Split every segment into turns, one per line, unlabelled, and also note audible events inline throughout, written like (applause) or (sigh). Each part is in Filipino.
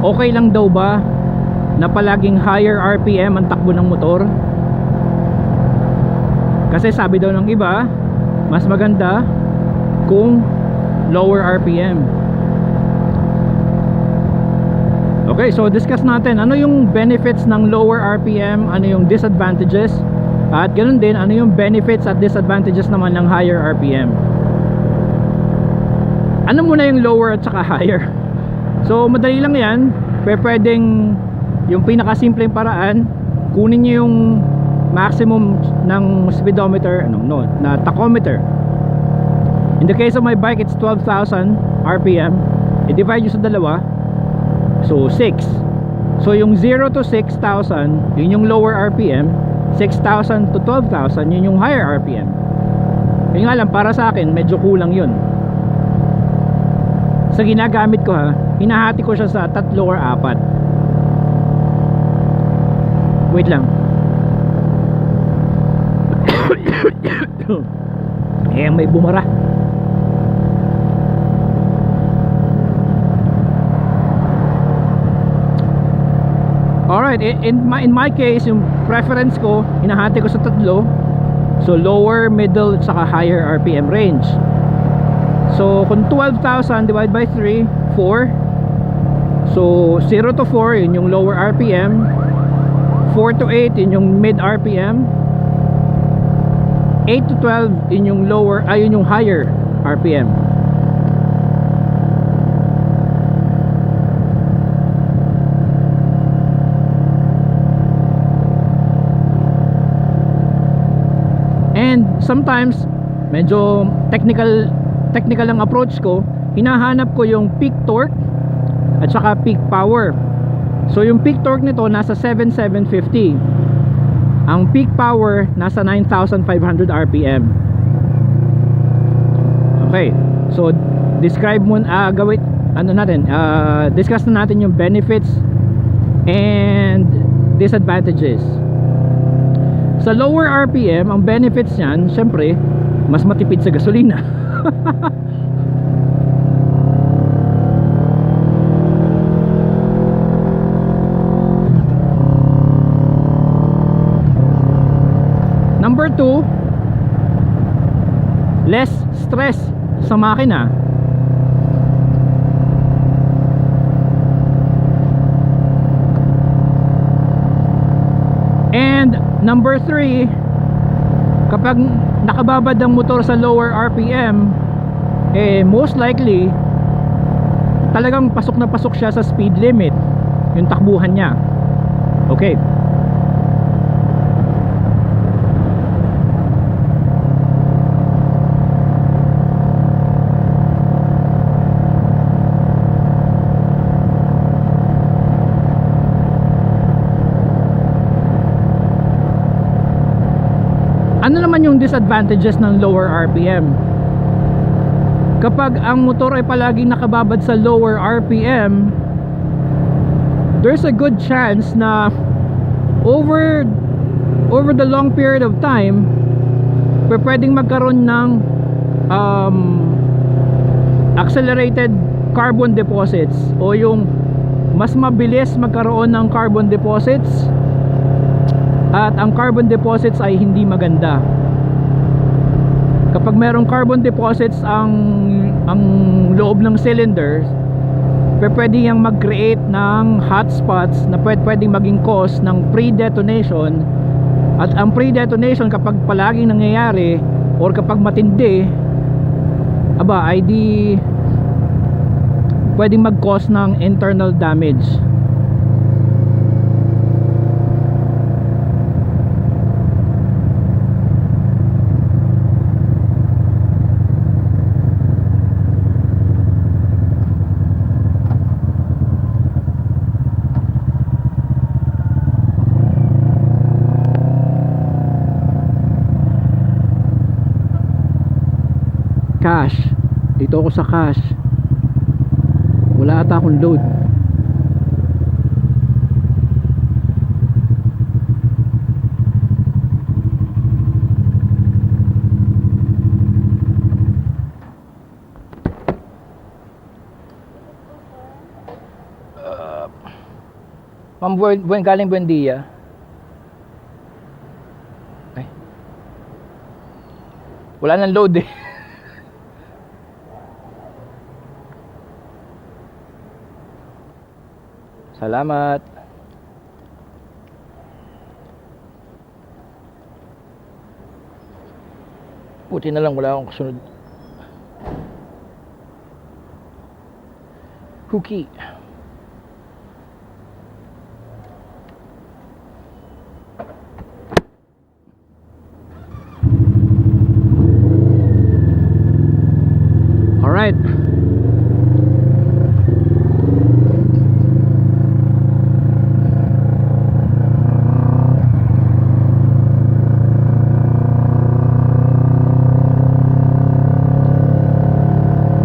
okay lang daw ba na palaging higher RPM ang takbo ng motor? Kasi sabi daw ng iba, mas maganda kung lower RPM. Okay, so discuss natin ano yung benefits ng lower RPM, ano yung disadvantages, at ganoon din ano yung benefits at disadvantages naman ng higher RPM. Ano muna yung lower at saka higher? So madali lang yan, Pwe- pwedeng yung pinakasimpleng paraan, kunin nyo yung maximum ng speedometer, ano, no, na tachometer. In the case of my bike, it's 12,000 RPM. I-divide nyo sa dalawa, So 6 So yung 0 to 6,000 Yun yung lower RPM 6,000 to 12,000 Yun yung higher RPM Yun nga lang para sa akin Medyo kulang yun. Sa ginagamit ko ha Hinahati ko siya sa tatlo or apat Wait lang (coughs) Eh may bumara Alright, in my, in my case, yung preference ko, hinahati ko sa tatlo. So, lower, middle, at saka higher RPM range. So, kung 12,000 divided by 3, 4. So, 0 to 4, yun yung lower RPM. 4 to 8, yun yung mid RPM. 8 to 12, yun yung lower, ay yun yung higher RPM. And sometimes medyo technical technical ang approach ko, hinahanap ko yung peak torque at saka peak power. So yung peak torque nito nasa 7750. Ang peak power nasa 9500 RPM. Okay. So describe mo ah gawin ano natin, ah, discuss na natin yung benefits and disadvantages. Sa lower RPM, ang benefits niyan, syempre, mas matipid sa gasolina. (laughs) 2, less stress sa makina. And number 3, kapag nakababad ang motor sa lower RPM, eh most likely talagang pasok na pasok siya sa speed limit yung takbuhan niya. Okay. Ano naman yung disadvantages ng lower RPM? Kapag ang motor ay palaging nakababad sa lower RPM, there's a good chance na over over the long period of time, pwedeng magkaroon ng um, accelerated carbon deposits o yung mas mabilis magkaroon ng carbon deposits at ang carbon deposits ay hindi maganda. Kapag merong carbon deposits ang ang loob ng cylinders pe- pwede yang mag-create ng hotspots na pwede, pwedeng maging cause ng pre-detonation. At ang pre-detonation kapag palaging nangyayari or kapag matindi aba ay di pwedeng mag-cause ng internal damage cash dito ako sa cash wala ata akong load Ma'am, buen, buen, galing Buendia. Ay. Wala nang load eh. (laughs) Salamat. Buti na lang wala akong kasunod. Cookie. All right.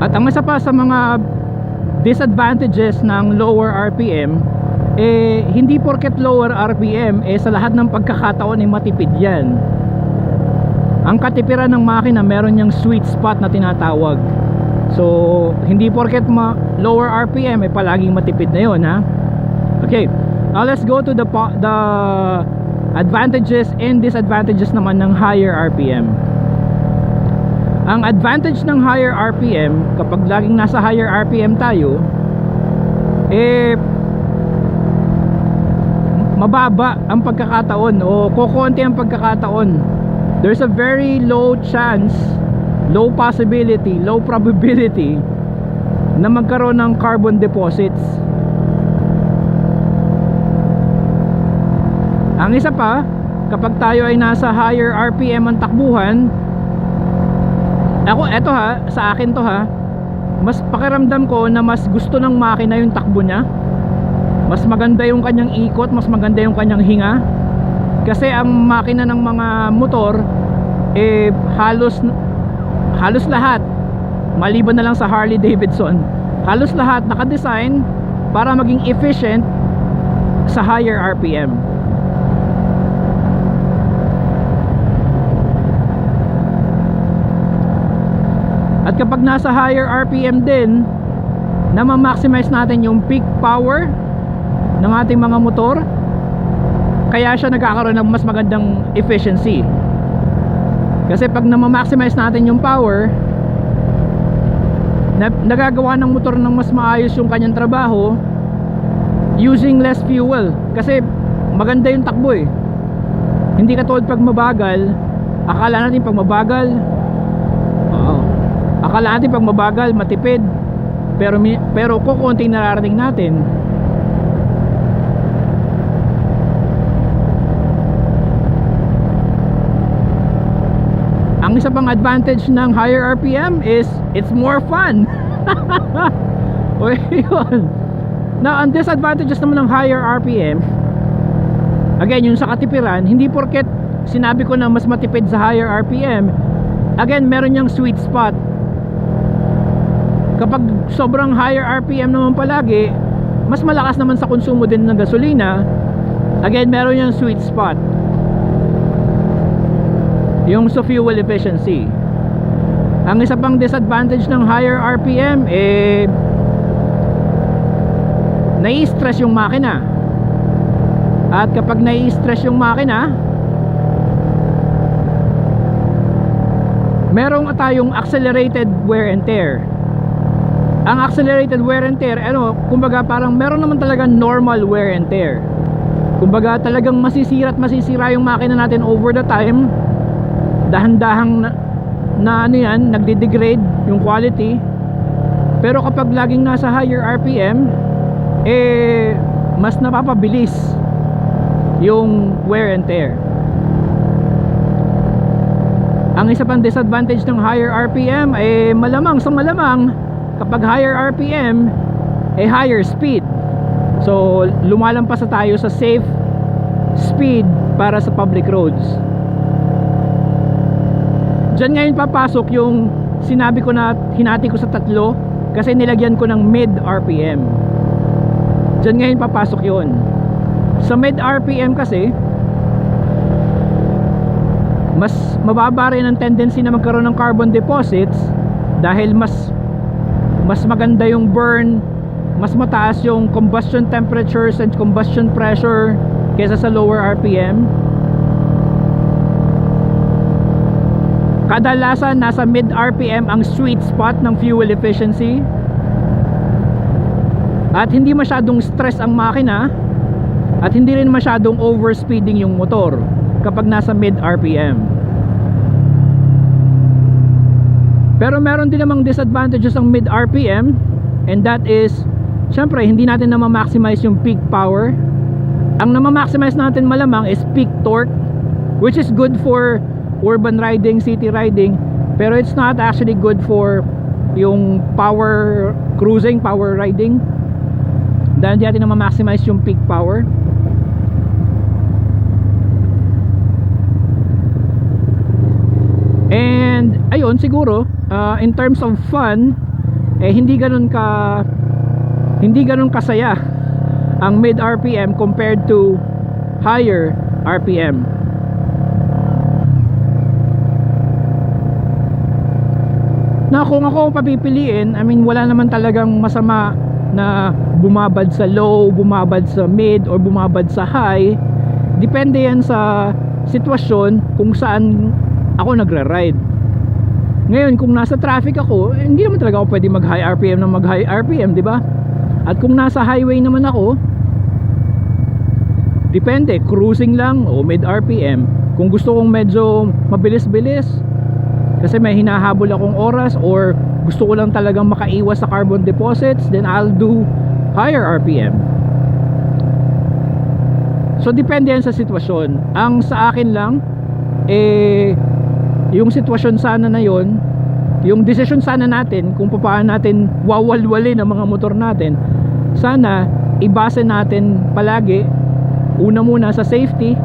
At ang isa pa sa mga disadvantages ng lower RPM eh hindi porket lower RPM eh sa lahat ng pagkakataon ay matipid yan. Ang katipiran ng makina meron niyang sweet spot na tinatawag. So hindi porket ma lower RPM eh palaging matipid na yon ha. Okay. Now let's go to the the advantages and disadvantages naman ng higher RPM. Ang advantage ng higher RPM kapag laging nasa higher RPM tayo eh mababa ang pagkakataon o kokonti ang pagkakataon. There's a very low chance, low possibility, low probability na magkaroon ng carbon deposits. Ang isa pa, kapag tayo ay nasa higher RPM ang takbuhan, ako, eto ha, sa akin to ha, mas pakiramdam ko na mas gusto ng makina yung takbo niya. Mas maganda yung kanyang ikot, mas maganda yung kanyang hinga. Kasi ang makina ng mga motor, eh halos, halos lahat, maliban na lang sa Harley Davidson, halos lahat nakadesign para maging efficient sa higher RPM. At kapag nasa higher RPM din, na ma-maximize natin yung peak power ng ating mga motor, kaya siya nagkakaroon ng mas magandang efficiency. Kasi pag na-maximize natin yung power, na, nagagawa ng motor ng mas maayos yung kanyang trabaho using less fuel. Kasi maganda yung takbo eh. Hindi katulad pag mabagal, akala natin pag mabagal, akala natin pag mabagal, matipid. Pero, pero kung konting nararating natin, ang isa pang advantage ng higher RPM is it's more fun. (laughs) o yun. Now, ang disadvantages naman ng higher RPM, again, yung sa katipiran, hindi porket sinabi ko na mas matipid sa higher RPM, again, meron niyang sweet spot. Kapag sobrang higher RPM naman palagi, mas malakas naman sa konsumo din ng gasolina, again, meron niyang sweet spot. Yung sa fuel efficiency. Ang isa pang disadvantage ng higher RPM eh nai-stress yung makina. At kapag nai-stress yung makina merong tayong accelerated wear and tear ang accelerated wear and tear ano kumbaga parang meron naman talaga normal wear and tear kumbaga talagang masisira at masisira yung makina natin over the time dahan-dahang na, na ano yan, nagde-degrade yung quality. Pero kapag laging nasa higher RPM, eh mas napapabilis yung wear and tear. Ang isa pang disadvantage ng higher RPM eh malamang sa malamang kapag higher RPM eh higher speed. So lumalampas na tayo sa safe speed para sa public roads. Diyan ngayon papasok yung sinabi ko na hinati ko sa tatlo kasi nilagyan ko ng mid RPM. Diyan ngayon papasok yon. Sa mid RPM kasi mas mababa rin ang tendency na magkaroon ng carbon deposits dahil mas mas maganda yung burn mas mataas yung combustion temperatures and combustion pressure kesa sa lower RPM. Kadalasan nasa mid RPM ang sweet spot ng fuel efficiency. At hindi masyadong stress ang makina at hindi rin masyadong overspeeding yung motor kapag nasa mid RPM. Pero meron din namang disadvantages ang mid RPM and that is syempre hindi natin na ma-maximize yung peak power. Ang na maximize natin malamang is peak torque which is good for urban riding, city riding pero it's not actually good for yung power cruising, power riding dahil hindi natin na ma-maximize yung peak power and ayun siguro uh, in terms of fun eh hindi ganun ka hindi ganun kasaya ang mid RPM compared to higher RPM na kung ako ang papipiliin I mean wala naman talagang masama na bumabad sa low bumabad sa mid or bumabad sa high. Depende yan sa sitwasyon kung saan ako nagre-ride ngayon kung nasa traffic ako eh, hindi naman talaga ako pwede mag high RPM na mag high RPM di ba? At kung nasa highway naman ako depende cruising lang o mid RPM kung gusto kong medyo mabilis-bilis kasi may hinahabol akong oras or gusto ko lang talagang makaiwas sa carbon deposits then I'll do higher RPM so depende yan sa sitwasyon. Ang sa akin lang eh yung sitwasyon sana na yon yung decision sana natin kung paano natin wawalwalin ang mga motor natin sana ibase natin palagi una muna sa safety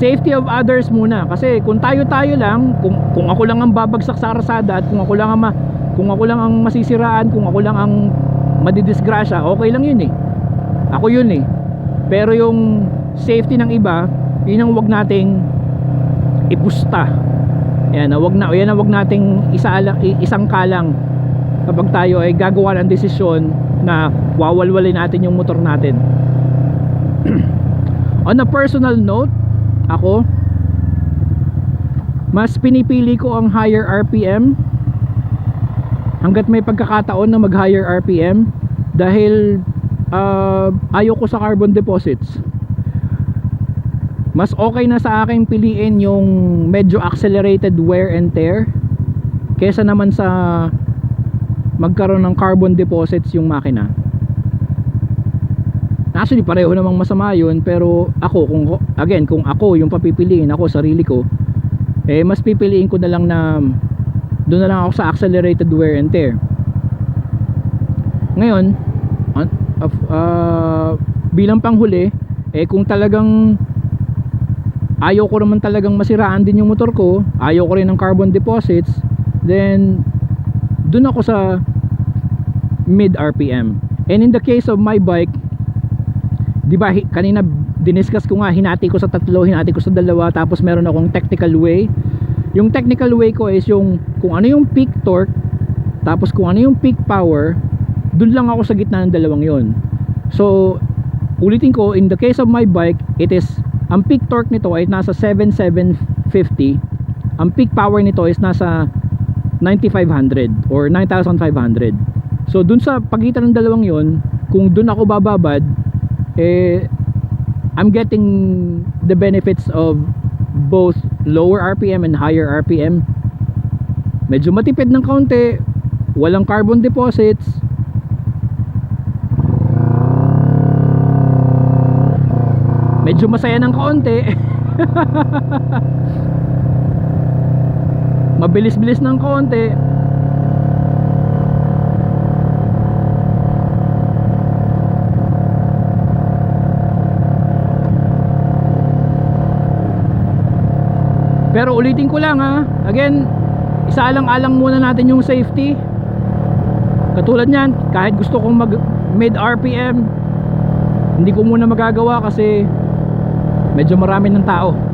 safety of others muna. Kasi kung tayo-tayo lang kung kung ako lang ang babagsak sa karsada at kung ako lang ang ma, kung ako lang ang masisiraan kung ako lang ang madidisgrasya okay lang yun eh. Ako yun eh. Pero yung safety ng iba yun ang wag nating ipusta yan, na wag na, yan na wag nating isa isang kalang kapag tayo ay gagawa ng desisyon na wawalwalin natin yung motor natin. (clears throat) On a personal note, ako mas pinipili ko ang higher RPM hanggat may pagkakataon na mag higher RPM dahil uh, ayoko sa carbon deposits mas okay na sa akin piliin yung medyo accelerated wear and tear kesa naman sa magkaroon ng carbon deposits yung makina. Actually pareho namang masama yun pero ako kung again kung ako yung papipiliin ako sarili ko eh mas pipiliin ko na lang na doon na lang ako sa accelerated wear and tear. Ngayon uh, uh, bilang panghuli eh kung talagang ayaw ko naman talagang masiraan din yung motor ko. Ayaw ko rin ng carbon deposits. Then dun ako sa mid RPM and in the case of my bike di ba kanina diniscuss ko nga hinati ko sa tatlo hinati ko sa dalawa tapos meron akong technical way. Yung technical way ko is yung kung ano yung peak torque tapos kung ano yung peak power dun lang ako sa gitna ng dalawang yon so ulitin ko in the case of my bike it is ang peak torque nito ay nasa 7750 ang peak power nito is nasa 9500 or 9500 so dun sa pagitan ng dalawang yon kung dun ako bababad eh I'm getting the benefits of both lower RPM and higher RPM medyo matipid ng kaunti walang carbon deposits medyo masaya ng kaunti. (laughs) Mabilis-bilis ng kaunti. Pero ulitin ko lang ha? Again isa lang alang muna natin yung safety. Katulad nyan kahit gusto kong mag mid RPM hindi ko muna magagawa kasi medyo marami ng tao